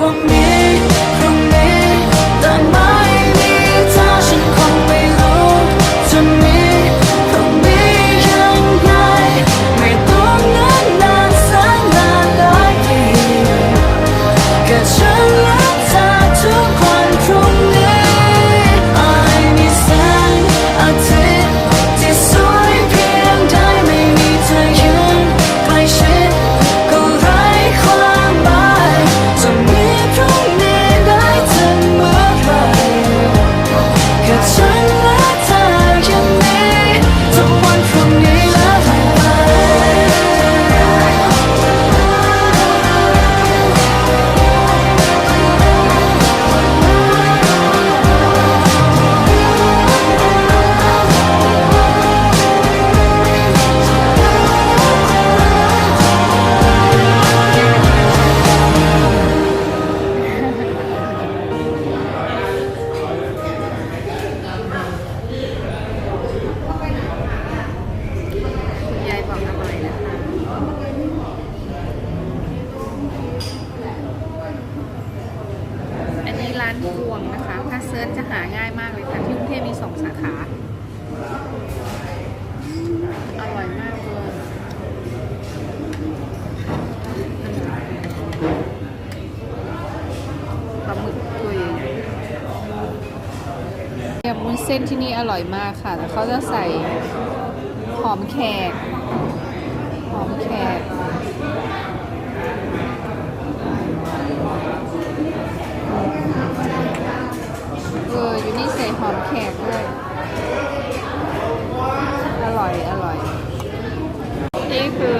conmigo. องนะคะ ถ้าเซิร์ชจะหาง่ายมากเลยค่ะ ที่กรุงเทพมีสองสาขา อร่อยมากเลยปลาหมึกตัวใหญ่ๆยำวุ้นเส้นที่นี่อร่อยมากค่ะ แต่เขาจะใส่หอมแขก หอมแขก หอมแขกด้วย อร่อยอร่อย นี่คือ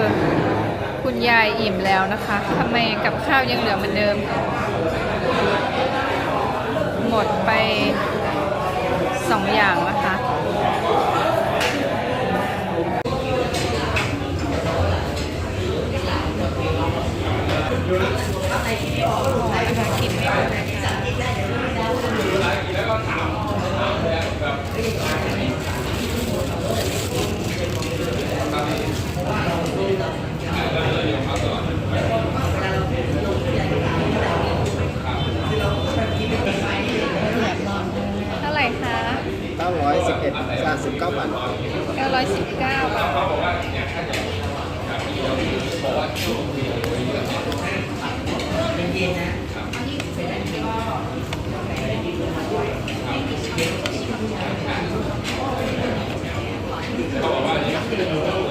คุณยายอิ่มแล้วนะคะทำไมกับข้าวยังเหลือเหมือนเดิม หมดไป よし。